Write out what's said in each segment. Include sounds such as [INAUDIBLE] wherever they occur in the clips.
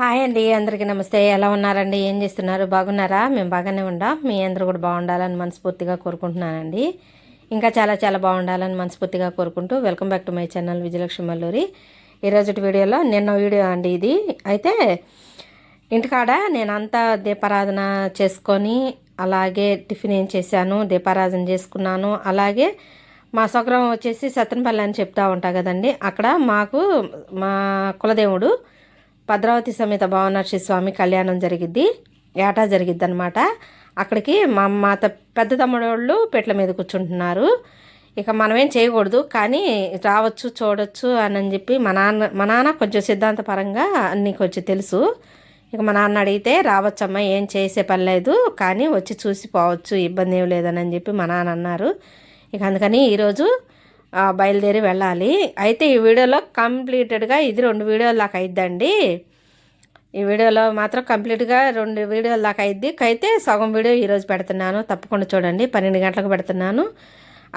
Hi అండి అందరికీ నమస్తే. ఎలా ఉన్నారండి? ఏం చేస్తున్నారు? బాగున్నారా? మేము బాగానే ఉండాం. మీ అందరూ కూడా బాగుండాలని మనస్ఫూర్తిగా కోరుకుంటున్నానండి. ఇంకా చాలా చాలా బాగుండాలని మనస్ఫూర్తిగా కోరుకుంటూ welcome back to my channel Vijayalakshmi Malluri. ఈరోజు వీడియోలో నిన్న వీడియో అండి ఇది. అయితే ఇంటికాడ నేను అంతా దీపారాధన చేసుకొని అలాగే టిఫిన్ ఏం చేశాను దీపారాధన చేసుకున్నాను. అలాగే మా స్వగ్రహం వచ్చేసి సత్తనపల్లి అని చెప్తా ఉంటా కదండి. అక్కడ మాకు మా కులదేవుడు భద్రావతి సమేత భవనాక్షి స్వామి కళ్యాణం జరిగిద్ది. ఏటా జరిగిద్ది అనమాట అక్కడికి మా మా పెద్ద తమ్ముడు వాళ్ళు పెట్ల మీద కూర్చుంటున్నారు. ఇక మనమేం చేయకూడదు కానీ రావచ్చు చూడొచ్చు అని చెప్పి మా నాన్న మా నాన్న కొంచెం సిద్ధాంతపరంగా అన్నీ కొంచెం తెలుసు. ఇక మా నాన్న అడిగితే రావచ్చమ్మా ఏం చేసే పని లేదు కానీ వచ్చి చూసి పోవచ్చు ఇబ్బంది ఏం లేదని చెప్పి మా నాన్న అన్నారు. ఇక అందుకని ఈరోజు బయలుదేరి వెళ్ళాలి. అయితే ఈ వీడియోలో కంప్లీటెడ్గా ఇది రెండు వీడియోలు దాకా అయిద్దండి. ఈ వీడియోలో మాత్రం కంప్లీట్గా రెండు వీడియోల దాకా అయింది. అయితే సగం వీడియో ఈరోజు పెడుతున్నాను. తప్పకుండా చూడండి. పన్నెండు గంటలకు పెడుతున్నాను.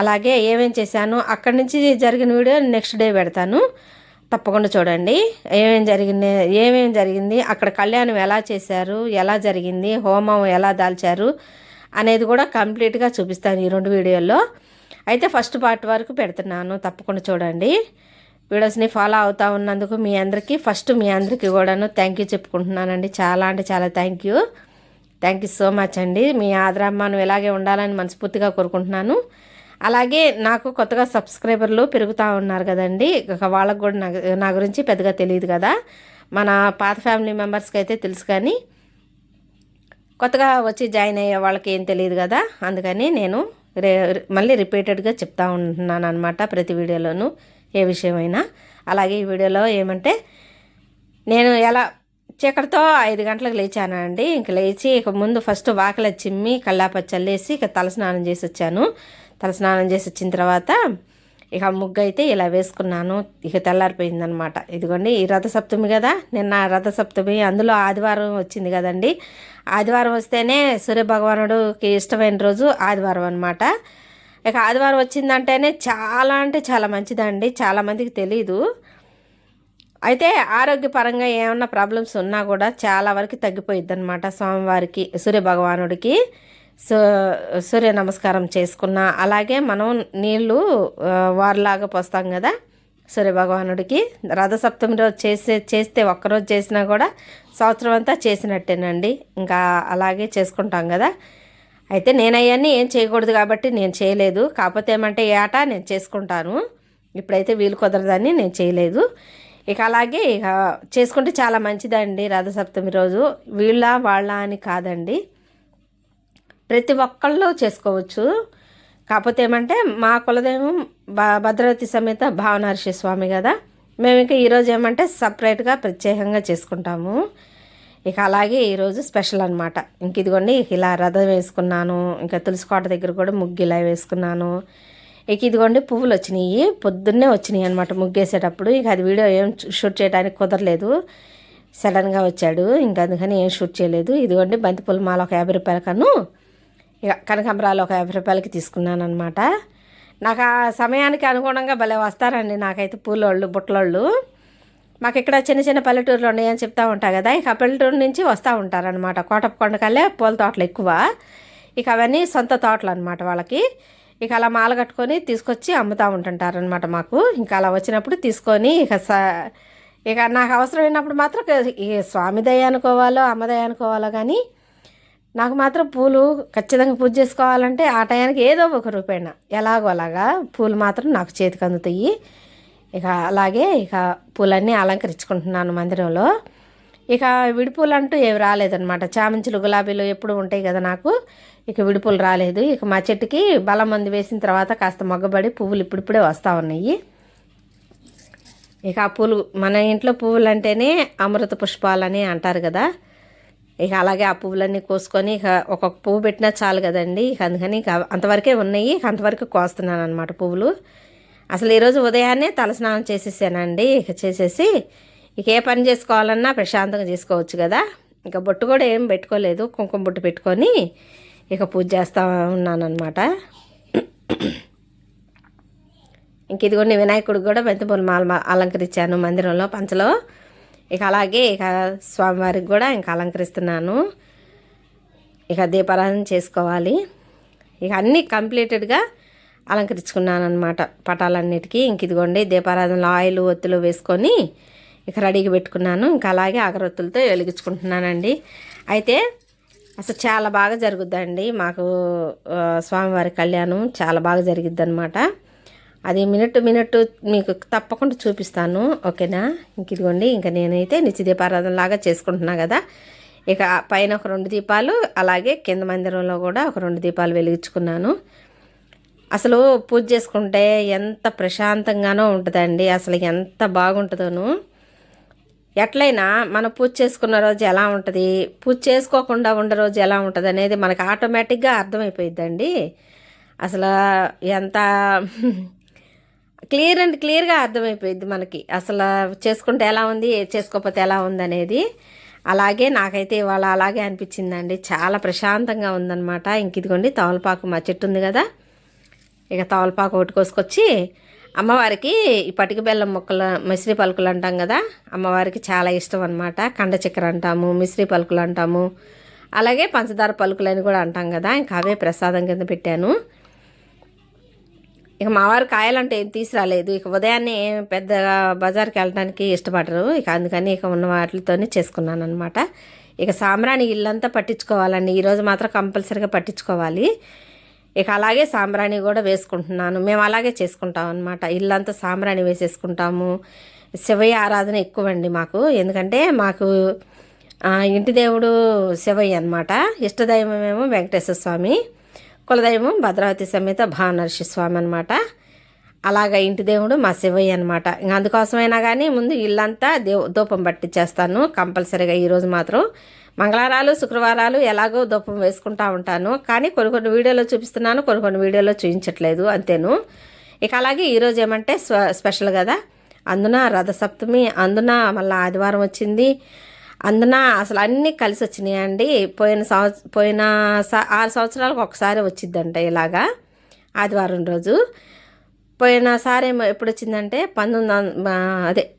అలాగే ఏమేం చేశాను? అక్కడి నుంచి జరిగిన వీడియో నెక్స్ట్ డే పెడతాను. తప్పకుండా చూడండి. ఏమేం జరిగింది? ఏమేం జరిగింది? అక్కడ కళ్యాణం ఎలా చేశారు? ఎలా జరిగింది? హోమం ఎలా దాల్చారు? అనేది కూడా కంప్లీట్గా చూపిస్తాను ఈ రెండు వీడియోల్లో. అయితే ఫస్ట్ పార్ట్ వరకు పెడుతున్నాను. తప్పకుండా చూడండి. వీడియోస్ని ఫాలో అవుతూ ఉన్నందుకు మీ అందరికీ ఫస్ట్ మీ అందరికీ కూడాను థ్యాంక్ యూ చెప్పుకుంటున్నానండి. చాలా అంటే చాలా thank you thank you so much అండి. మీ ఆదరాభిమానం ఇలాగే ఉండాలని మనస్ఫూర్తిగా కోరుకుంటున్నాను. అలాగే నాకు కొత్తగా సబ్స్క్రైబర్లు పెరుగుతూ ఉన్నారు కదండి. వాళ్ళకు కూడా నా నా గురించి పెద్దగా తెలియదు కదా. మన పాత ఫ్యామిలీ మెంబర్స్కి అయితే తెలుసు కానీ కొత్తగా వచ్చి జాయిన్ అయ్యే వాళ్ళకి ఏం తెలియదు కదా. అందుకని నేను రే మళ్ళీ రిపీటెడ్గా చెప్తా ఉంటున్నాను అనమాట ప్రతి వీడియోలోనూ. ఏ విషయమైనా. అలాగే ఈ వీడియోలో ఏమంటే నేను ఎలా చీకటితో ఐదు గంటలకు లేచానండి ఇంక లేచి ఇక ముందు ఫస్ట్ వాకల చిమ్మి కల్లాప చల్లేసి ఇక తలస్నానం చేసి వచ్చాను. తలస్నానం చేసి వచ్చిన తర్వాత ఇక ముగ్గు అయితే ఇలా వేసుకున్నాను. ఇక తెల్లారిపోయిందనమాట ఇదిగోండి ఈ రథసప్తమి కదా. నిన్న రథసప్తమి అందులో ఆదివారం వచ్చింది కదండి. ఆదివారం వస్తేనే సూర్య భగవానుడికి ఇష్టమైన రోజు ఆదివారం అనమాట ఇక ఆదివారం వచ్చిందంటేనే చాలా అంటే చాలా మంచిదండి. చాలామందికి తెలీదు. అయితే ఆరోగ్యపరంగా ఏమన్నా ప్రాబ్లమ్స్ ఉన్నా కూడా చాలా వరకు తగ్గిపోయిద్ది అనమాట స్వామివారికి సూర్య భగవానుడికి సో సూర్య నమస్కారం చేసుకున్న అలాగే మనం నీళ్ళు వారిలాగా పోస్తాం కదా సూర్య భగవానుడికి రథసప్తమి రోజు చేసే చేస్తే ఒక్కరోజు చేసినా కూడా సంవత్సరం అంతా చేసినట్టేనండి. ఇంకా అలాగే చేసుకుంటాం కదా. అయితే నేను అవన్నీ ఏం చేయకూడదు కాబట్టి నేను చేయలేదు. కాకపోతే ఏమంటే ఏ ఆట నేను చేసుకుంటాను. ఇప్పుడైతే వీలు కుదరదని నేను చేయలేదు. ఇక అలాగే ఇక చేసుకుంటే చాలా మంచిదండి రథసప్తమి రోజు. వీళ్ళ వాళ్ళ అని కాదండి. ప్రతి ఒక్కళ్ళు చేసుకోవచ్చు. కాకపోతే ఏమంటే మా కులదేవం భ భద్రావతి సమేత భావనర్షి స్వామి కదా. మేము ఇంకా ఈరోజు ఏమంటే సపరేట్గా ప్రత్యేకంగా చేసుకుంటాము. ఇక అలాగే ఈరోజు స్పెషల్ అనమాట ఇంక ఇదిగోండి ఇలా రథం వేసుకున్నాను ఇంకా తులసికోట దగ్గర కూడా ముగ్గు ఇలా వేసుకున్నాను. ఇక ఇదిగోండి పువ్వులు వచ్చినాయి పొద్దున్నే వచ్చినాయి అనమాట ముగ్గేసేటప్పుడు. ఇక అది వీడియో ఏం షూట్ చేయడానికి కుదరలేదు. సడన్గా వచ్చాడు ఇంకా అందుకని ఏం షూట్ చేయలేదు. ఇదిగోండి బంతిపూల మాల ఒక యాభై రూపాయల కను ఇక కనకాంబరాలు ఒక యాభై రూపాయలకి తీసుకున్నాను అనమాట నాకు ఆ సమయానికి అనుగుణంగా భలే వస్తారండి నాకైతే పూలోళ్ళు బుట్టలోళ్ళు. మాకు ఇక్కడ చిన్న చిన్న పల్లెటూరులు ఉన్నాయని చెప్తా ఉంటా కదా ఇక పల్లెటూరు నుంచి వస్తూ ఉంటారనమాట కోటప్ప కొండకల్లే పూల తోటలు ఎక్కువ. ఇక అవన్నీ సొంత తోటలు అనమాట వాళ్ళకి. ఇక అలా మాల కట్టుకొని తీసుకొచ్చి అమ్ముతూ ఉంటుంటారనమాట మాకు. ఇంకా అలా వచ్చినప్పుడు తీసుకొని ఇక స ఇక నాకు అవసరమైనప్పుడు మాత్రం ఈ స్వామి అనుకోవాలో అమ్మ అనుకోవాలో కానీ నాకు మాత్రం పూలు ఖచ్చితంగా పూజ చేసుకోవాలంటే ఆ టయానికి ఏదో ఒక రూపేణ. ఎలాగో అలాగా పూలు మాత్రం నాకు చేతికి అందుతాయి. ఇక అలాగే ఇక పూలన్నీ అలంకరించుకుంటున్నాను మందిరంలో. ఇక విడిపూలు అంటూ ఏవి రాలేదన్నమాట. చామంచులు గులాబీలు ఎప్పుడు ఉంటాయి కదా నాకు. ఇక విడిపూలు రాలేదు. ఇక మా చెట్టుకి బలం మంది వేసిన తర్వాత కాస్త మొగ్గబడి పువ్వులు ఇప్పుడిప్పుడే వస్తూ ఉన్నాయి. ఇక ఆ పూలు మన ఇంట్లో పువ్వులు అంటేనే అమృత పుష్పాలని అంటారు కదా. ఇక అలాగే ఆ పువ్వులన్నీ కోసుకొని ఇక ఒక్కొక్క పువ్వు పెట్టినా చాలు కదండి. ఇక అందుకని ఇక అంతవరకే ఉన్నాయి. ఇక అంతవరకు కోస్తున్నాను అనమాట పువ్వులు. అసలు ఈరోజు ఉదయాన్నే తలస్నానం చేసేసానండి. ఇక చేసేసి ఇక ఏ పని చేసుకోవాలన్నా ప్రశాంతంగా చేసుకోవచ్చు కదా. ఇక బొట్టు కూడా ఏం పెట్టుకోలేదు. కుంకుమ బొట్టు పెట్టుకొని ఇక పూజ చేస్తూ ఉన్నానమాట ఇంక ఇదిగోండి వినాయకుడికి కూడా బంతిపూల మాల అలంకరించాను మందిరంలో పంచలో. ఇక అలాగే ఇక స్వామివారికి కూడా ఇంకా అలంకరిస్తున్నాను. ఇక దీపారాధన చేసుకోవాలి. ఇక అన్నీ కంప్లీటెడ్గా అలంకరించుకున్నాను అనమాట పటాలన్నిటికీ. ఇంక ఇదిగోండి దీపారాధనలో ఆయిల్ ఒత్తులు వేసుకొని ఇక రెడీగా పెట్టుకున్నాను. ఇంకా అలాగే అగరొత్తులతో వెలిగించుకుంటున్నానండి. అయితే అసలు చాలా బాగా జరుగుద్దండి. మాకు స్వామివారి కళ్యాణం చాలా బాగా జరిగిద్ది అనమాట అది మినిట్ మినిట్ మీకు తప్పకుండా చూపిస్తాను. ఓకేనా? ఇంక ఇదిగోండి ఇంకా నేనైతే నిత్య దీపారాధనలాగా చేసుకుంటున్నా కదా. ఇక పైన ఒక రెండు దీపాలు అలాగే కింద మందిరంలో కూడా ఒక రెండు దీపాలు వెలిగించుకున్నాను. అసలు పూజ చేసుకుంటే ఎంత ప్రశాంతంగానో ఉంటుందండి. అసలు ఎంత బాగుంటుందోను. ఎట్లయినా మనం పూజ చేసుకున్న రోజు ఎలా ఉంటుంది? పూజ చేసుకోకుండా ఉండే రోజు ఎలా ఉంటుంది అనేది మనకు ఆటోమేటిక్గా అర్థమైపోయిద్దండి. అసలు ఎంత క్లియర్ అండ్ క్లియర్గా అర్థమైపోయింది మనకి. అసలు చేసుకుంటే ఎలా ఉంది? చేసుకోకపోతే ఎలా ఉంది అనేది అలాగే నాకైతే ఇవాళ అలాగే అనిపించిందండి. చాలా ప్రశాంతంగా ఉందన్నమాట. ఇంక ఇదిగోండి తమలపాకు మా చెట్టు ఉంది కదా. ఇక తవలపాకు ఒకటి కోసుకొచ్చి అమ్మవారికి ఈ పటిక బెల్లం ముక్కలు మిశ్రీ పలుకులు అంటాం కదా అమ్మవారికి చాలా ఇష్టం అనమాట కండ చక్కెర అంటాము మిశ్రీ పలుకులు అంటాము. అలాగే పంచదార పలుకులు అని కూడా అంటాం కదా ఇంకా అవే ప్రసాదం కింద పెట్టాను. ఇక మావారు కాయాలంటే ఏం తీసుకురాలేదు. ఇక ఉదయాన్నే పెద్దగా బజార్కి వెళ్ళడానికి ఇష్టపడరు. ఇక అందుకని ఇక ఉన్న వాటితోనే చేసుకున్నాను అనమాట ఇక సాంబ్రాణి ఇల్లంతా పట్టించుకోవాలండి. ఈరోజు మాత్రం కంపల్సరీగా పట్టించుకోవాలి. ఇక అలాగే సాంబ్రాణి కూడా వేసుకుంటున్నాను. మేము అలాగే చేసుకుంటాం అనమాట ఇల్లంతా సాంబ్రాణి వేసేసుకుంటాము. శివయ్య ఆరాధన ఎక్కువ అండి మాకు. ఎందుకంటే మాకు ఇంటి దేవుడు శివయ్య అనమాట ఇష్టదైవమేమో వెంకటేశ్వర స్వామి. కులదైవం భద్రావతి సమేత భానర్షి స్వామి అనమాట అలాగ ఇంటి దేవుడు మా శివయ్య అనమాట ఇంకా అందుకోసమైనా కానీ ముందు ఇల్లంతా దేవ్ ధూపం పట్టించేస్తాను కంపల్సరీగా ఈరోజు మాత్రం మంగళవారాలు శుక్రవారాలు ఎలాగో దూపం వేసుకుంటా ఉంటాను. కానీ కొన్ని కొన్ని వీడియోలో చూపిస్తున్నాను కొన్ని కొన్ని వీడియోలో చూపించట్లేదు. అంతేను. ఇక అలాగే ఈరోజు ఏమంటే స్వ స్పెషల్ కదా. అందున రథసప్తమి అందున మళ్ళీ ఆదివారం వచ్చింది. అందున అసలు అన్నీ కలిసి వచ్చినాయండి. పోయిన సంవత్సరం పోయిన స- ఆరు సంవత్సరాలకు ఒకసారి వచ్చిందంట ఇలాగా ఆదివారం రోజు. పోయినసారి ఏమో ఎప్పుడు వచ్చిందంటే పంతొమ్మిది అదే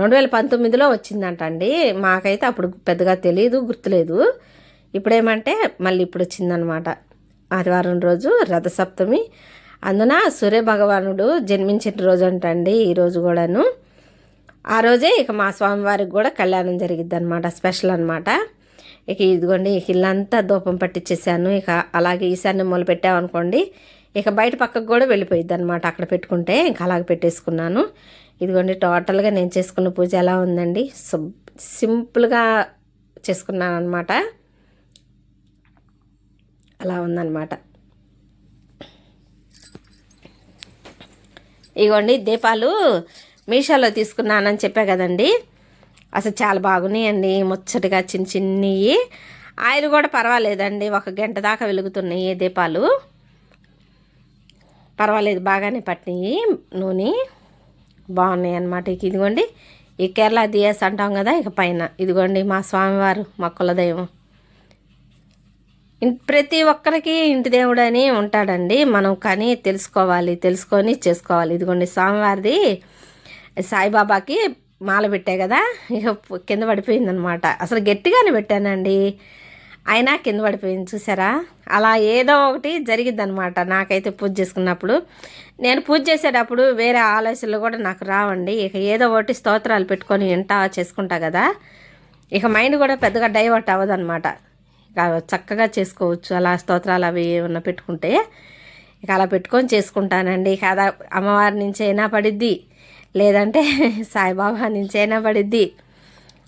రెండు వేల పంతొమ్మిదిలో వచ్చిందంట అండి మాకైతే అప్పుడు పెద్దగా తెలియదు గుర్తులేదు. ఇప్పుడేమంటే మళ్ళీ ఇప్పుడు వచ్చిందనమాట ఆదివారం రోజు రథసప్తమి. అందున సూర్య భగవానుడు జన్మించిన రోజు అంటండి ఈరోజు కూడాను. ఆ రోజే ఇక మా స్వామివారికి కూడా కళ్యాణం జరిగిద్ది అనమాట స్పెషల్ అనమాట ఇక ఇదిగోండి ఇక ఇల్లంతా ధూపం పట్టించేసాను ఇక అలాగే ఈశాన్యం మొదలు పెట్టామనుకోండి ఇక బయట పక్కకు కూడా వెళ్ళిపోయిద్ది అనమాట అక్కడ పెట్టుకుంటే ఇంకా అలాగే పెట్టేసుకున్నాను. ఇదిగోండి టోటల్గా నేను చేసుకున్న పూజ ఎలా ఉందండి? సింప్ సింపుల్గా చేసుకున్నాను అనమాట అలా ఉందన్నమాట. ఇగోండి దీపాలు మీషోలో తీసుకున్నానని చెప్పా కదండి. అసలు చాలా బాగున్నాయండి ముచ్చటగా చిన్న చిన్నవి ఆయిల్ కూడా పర్వాలేదండి ఒక గంట దాకా వెలుగుతున్నాయి దీపాలు. పర్వాలేదు బాగానే పట్టినాయి నూనె. బాగున్నాయి అన్నమాట. ఇక ఇదిగోండి ఈ కేరళ దియాస్ అంటాం కదా ఇక పైన. ఇదిగోండి మా స్వామివారు మా కులదైవం. ప్రతి ఒక్కరికి ఇంటి దేవుడు అని ఉంటాడండి. మనం కానీ తెలుసుకోవాలి తెలుసుకొని చేసుకోవాలి ఇదిగోండి స్వామివారిది సాయిబాబాకి మాల పెట్టా కదా ఇక కింద పడిపోయిందనమాట అసలు గట్టిగానే పెట్టానండి. అయినా కింద పడిపోయింది చూసారా? అలా ఏదో ఒకటి జరిగిద్దనమాట నాకైతే పూజ చేసుకున్నప్పుడు. నేను పూజ చేసేటప్పుడు వేరే ఆలోచనలు కూడా నాకు రావండి. ఇక ఏదో ఒకటి స్తోత్రాలు పెట్టుకొని వింటా చేసుకుంటా కదా. ఇక మైండ్ కూడా పెద్దగా డైవర్ట్ అవ్వదన్నమాట. ఇక చక్కగా చేసుకోవచ్చు అలా స్తోత్రాలు అవి ఏమన్నా పెట్టుకుంటే. ఇక అలా పెట్టుకొని చేసుకుంటానండి. ఇక అదా అమ్మవారి నుంచి అయినా పడిద్ది. లేదంటే [LAUGHS] సాయిబాబా నుంచి అయినా పడిద్ది.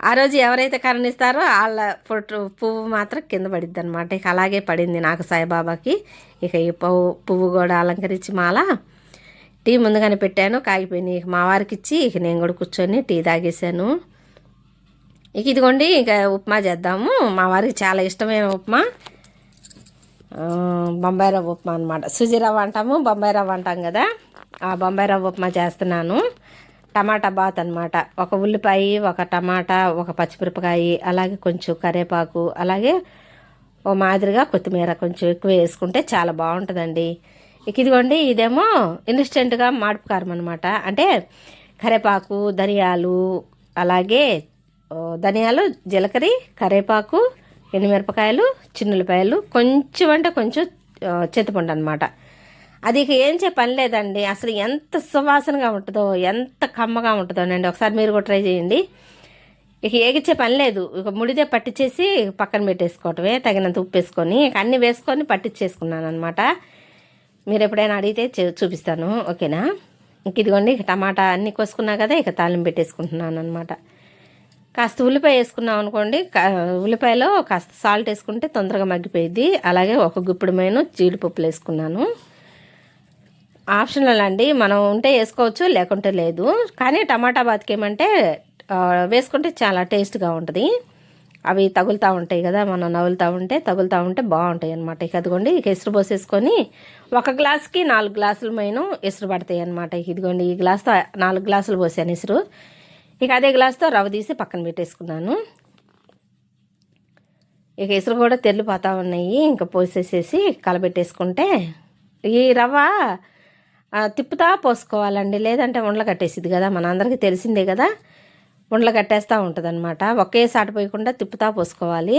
ఆ రోజు ఎవరైతే కరుణిస్తారో వాళ్ళ ఫోటో పువ్వు మాత్రం కింద పడిద్ది అనమాట ఇక అలాగే పడింది నాకు సాయిబాబాకి. ఇక ఈ పువ్వు పువ్వు కూడా అలంకరించి మాల. టీ ముందుగానే పెట్టాను కాగిపోయింది ఇక మా వారికి ఇచ్చి ఇక నేను కూడా కూర్చొని టీ తాగేసాను ఇక ఇదిగోండి ఇక ఉప్మా చేద్దాము. మా వారికి చాలా ఇష్టమైన ఉప్మా. బొంబాయి రవ్వ ఉప్మా అనమాట సుజీ రవ్వ అంటాము బొంబాయి రవ్వ అంటాం కదా. ఆ బొంబాయి రవ్వ ఉప్మా చేస్తున్నాను. టమాటా బాత్ అనమాట ఒక ఉల్లిపాయ ఒక టమాటా ఒక పచ్చిమిరపకాయ అలాగే కొంచెం కరివేపాకు అలాగే ఓ మాదిరిగా కొత్తిమీర కొంచెం ఎక్కువ వేసుకుంటే చాలా బాగుంటుందండి. ఇక ఇదిగోండి ఇదేమో ఇన్స్టెంట్గా మాడుపు కారం అనమాట అంటే కరివేపాకు ధనియాలు అలాగే ధనియాలు జీలకర్ర కరివేపాకు ఎండుమిరపకాయలు చిన్నులపాయలు కొంచెం అంటే కొంచెం చింతపండు అనమాట అది ఇక ఏం చే పని లేదండి. అసలు ఎంత సువాసనగా ఉంటుందో ఎంత కమ్మగా ఉంటుందో అండి. ఒకసారి మీరు కూడా ట్రై చేయండి. ఇక ఏగిచ్చే పని లేదు. ఇక ముడిదే పట్టించేసి పక్కన పెట్టేసుకోవటమే తగినంత ఉప్పు వేసుకొని ఇక అన్నీ వేసుకొని పట్టించేసుకున్నాను అనమాట మీరు ఎప్పుడైనా అడిగితే చూపిస్తాను. ఓకేనా? ఇంక ఇదిగోండి ఇక టమాటా అన్నీ కోసుకున్నా కదా ఇక తాలింపు పెట్టేసుకుంటున్నాను అనమాట కాస్త ఉల్లిపాయ వేసుకున్నాం అనుకోండి కా- ఉల్లిపాయలో కాస్త సాల్ట్ వేసుకుంటే తొందరగా మగ్గిపోయింది అలాగే ఒక గుప్పిడమైన జీడిపప్పులు వేసుకున్నాను. ఆప్షనల్ అండి మనం ఉంటే వేసుకోవచ్చు లేకుంటే లేదు. కానీ టమాటా బాత్కి ఏమంటే వేసుకుంటే చాలా టేస్ట్గా ఉంటుంది. అవి తగులుతూ ఉంటాయి కదా మనం నవ్వులుతూ ఉంటే తగులుతూ ఉంటే బాగుంటాయి అనమాట ఇక అదిగోండి ఇక ఎసురు పోసేసుకొని ఒక గ్లాస్కి నాలుగు గ్లాసులు మైన ఎసురు పడతాయి అనమాట ఇదిగోండి ఈ గ్లాస్తో నాలుగు గ్లాసులు పోసాను ఎసురు ఇక అదే గ్లాస్తో రవ్వ తీసి పక్కన పెట్టేసుకున్నాను. ఇక ఎసురు కూడా తెల్లిపోతూ ఉన్నాయి. ఇంకా పోసేసేసి కలబెట్టేసుకుంటే ఈ రవ్వ తిప్పుతా పోసుకోవాలండి. లేదంటే ఉండలు కట్టేసిద్ది కదా మన అందరికీ తెలిసిందే కదా. ఉండలు కట్టేస్తూ ఉంటుంది అనమాట ఒకేసారి పోయకుండా తిప్పుతా పోసుకోవాలి.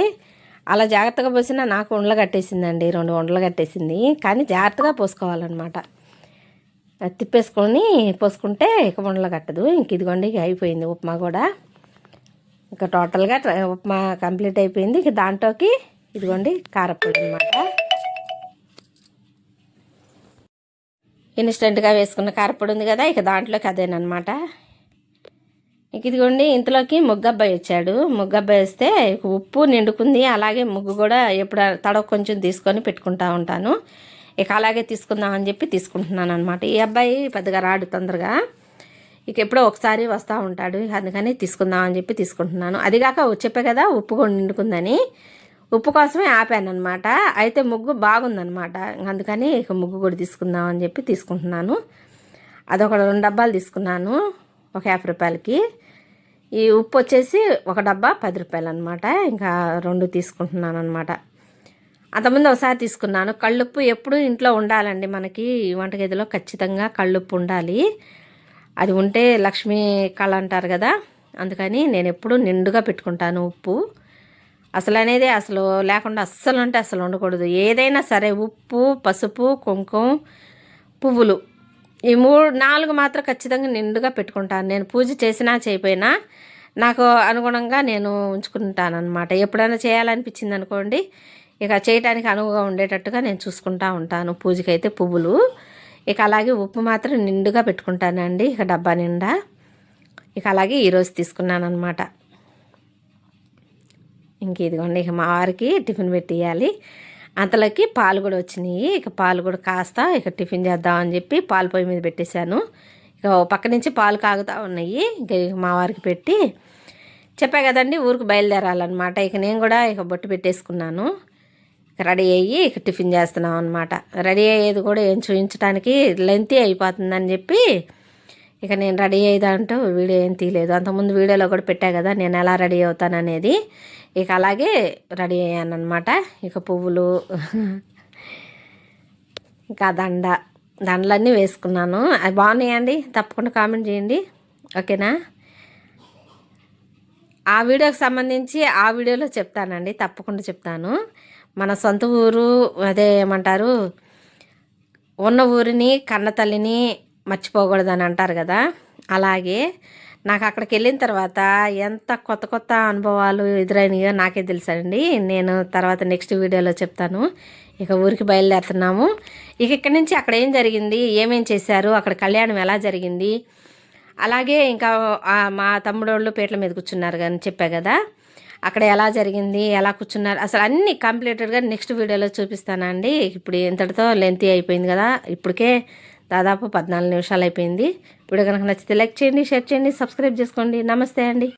అలా జాగ్రత్తగా పోసినా నాకు ఉండలు కట్టేసిందండి రెండు ఉండలు కట్టేసింది. కానీ జాగ్రత్తగా పోసుకోవాలన్నమాట. తిప్పేసుకొని పోసుకుంటే ఇక ఉండలు కట్టదు. ఇంక ఇదిగోండి ఇక అయిపోయింది ఉప్మా కూడా. ఇంకా టోటల్గా ఉప్మా కంప్లీట్ అయిపోయింది. ఇక దాంట్లోకి ఇదిగోండి కారపొడి అనమాట ఇన్స్టెంట్గా వేసుకున్న కారపొడి ఉంది కదా ఇక దాంట్లోకి అదేనమాట ఇక ఇదిగోండి ఇంతలోకి ముగ్గబ్బాయి వచ్చాడు. ముగ్గబ్బాయి వస్తే ఉప్పు నిండుకుంది అలాగే ముగ్గు కూడా ఎప్పుడు తడవ కొంచెం తీసుకొని పెట్టుకుంటా ఉంటాను. ఇక అలాగే తీసుకుందాం అని చెప్పి తీసుకుంటున్నాను అనమాట ఈ అబ్బాయి పెద్దగా రాడు తొందరగా. ఇక ఎప్పుడో ఒకసారి వస్తూ ఉంటాడు అందుకని తీసుకుందాం అని చెప్పి తీసుకుంటున్నాను. అదిగాక చెప్పే కదా ఉప్పు కూడా నిండుకుందని. ఉప్పు కోసమే ఆపాను అనమాట అయితే ముగ్గు బాగుందనమాట అందుకని ఇక ముగ్గు కూడా తీసుకుందాం అని చెప్పి తీసుకుంటున్నాను. అదొక రెండు డబ్బాలు తీసుకున్నాను ఒక యాభై రూపాయలకి. ఈ ఉప్పు వచ్చేసి ఒక డబ్బా పది రూపాయలు అనమాట ఇంకా రెండు తీసుకుంటున్నాను అనమాట అంతకుముందు ఒకసారి తీసుకున్నాను. కళ్ళుప్పు ఎప్పుడు ఇంట్లో ఉండాలండి మనకి. వంటగదిలో ఖచ్చితంగా కళ్ళుప్పు ఉండాలి. అది ఉంటే లక్ష్మీ కళ అంటారు కదా. అందుకని నేను ఎప్పుడు నిండుగా పెట్టుకుంటాను ఉప్పు. అసలు అనేది అసలు లేకుండా అస్సలు అంటే అసలు ఉండకూడదు. ఏదైనా సరే ఉప్పు పసుపు కుంకుమ పువ్వులు ఈ మూడు నాలుగు మాత్రం ఖచ్చితంగా నిండుగా పెట్టుకుంటాను. నేను పూజ చేసినా చేయపోయినా నాకు అనుగుణంగా నేను ఉంచుకుంటాను అనమాట ఎప్పుడైనా చేయాలనిపించింది అనుకోండి ఇక చేయటానికి అనువుగా ఉండేటట్టుగా నేను చూసుకుంటా ఉంటాను పూజకైతే పువ్వులు. ఇక అలాగే ఉప్పు మాత్రం నిండుగా పెట్టుకుంటానండి ఇక డబ్బా నిండా. ఇక అలాగే ఈరోజు తీసుకున్నాను అనమాట ఇంక ఇదిగోండి ఇక మా వారికి టిఫిన్ పెట్టియాలి అంతలోకి పాలు కూడా వచ్చినాయి. ఇక పాలు కూడా కాస్తా ఇక టిఫిన్ చేద్దామని చెప్పి పాలు పొయ్యి మీద పెట్టేశాను. ఇక పక్క నుంచి పాలు కాగుతూ ఉన్నాయి. ఇక మా వారికి పెట్టి చెప్పా కదండి ఊరికి బయలుదేరాలన్నమాట. ఇక నేను కూడా ఇక బొట్టు పెట్టేసుకున్నాను. ఇక రెడీ అయ్యి ఇక టిఫిన్ చేస్తున్నాం అనమాట రెడీ అయ్యేది కూడా ఏం చూపించడానికి లెంతీ అయిపోతుందని చెప్పి ఇక నేను రెడీ అయ్యేదంటూ వీడియో ఏం తీయలేదు. అంతకుముందు వీడియోలో కూడా పెట్టా కదా నేను ఎలా రెడీ అవుతాననేది ఇక అలాగే రెడీ అయ్యాను అనమాట ఇక పువ్వులు ఇంకా దండ దండలన్నీ వేసుకున్నాను. అవి బాగున్నాయండి తప్పకుండా కామెంట్ చేయండి. ఓకేనా? ఆ వీడియోకి సంబంధించి ఆ వీడియోలో చెప్తానండి. తప్పకుండా చెప్తాను. మన సొంత ఊరు అదే ఏమంటారు ఉన్న ఊరిని కన్న తల్లిని మర్చిపోకూడదని అంటారు కదా. అలాగే నాకు అక్కడికి వెళ్ళిన తర్వాత ఎంత కొత్త కొత్త అనుభవాలు ఎదురైనాయో నాకే తెలుసండి. నేను తర్వాత నెక్స్ట్ వీడియోలో చెప్తాను. ఇక ఊరికి బయలుదేరుతున్నాము. ఇక ఇక్కడి నుంచి అక్కడ ఏం జరిగింది? ఏమేం చేశారు? అక్కడ కళ్యాణం ఎలా జరిగింది? అలాగే ఇంకా మా తమ్ముడోళ్ళు పేట్ల మీద కూర్చున్నారు కానీ చెప్పా కదా. అక్కడ ఎలా జరిగింది? ఎలా కూర్చున్నారు? అసలు అన్ని కంప్లీటెడ్గా నెక్స్ట్ వీడియోలో చూపిస్తానండి. ఇప్పుడు ఇంతటితో లెంతీ అయిపోయింది కదా. ఇప్పటికే దాదాపు పద్నాలుగు నిమిషాలు అయిపోయింది. ఇప్పుడు కనుక నచ్చితే లైక్ చేయండి షేర్ చేయండి సబ్స్క్రైబ్ చేసుకోండి. నమస్తే అండి.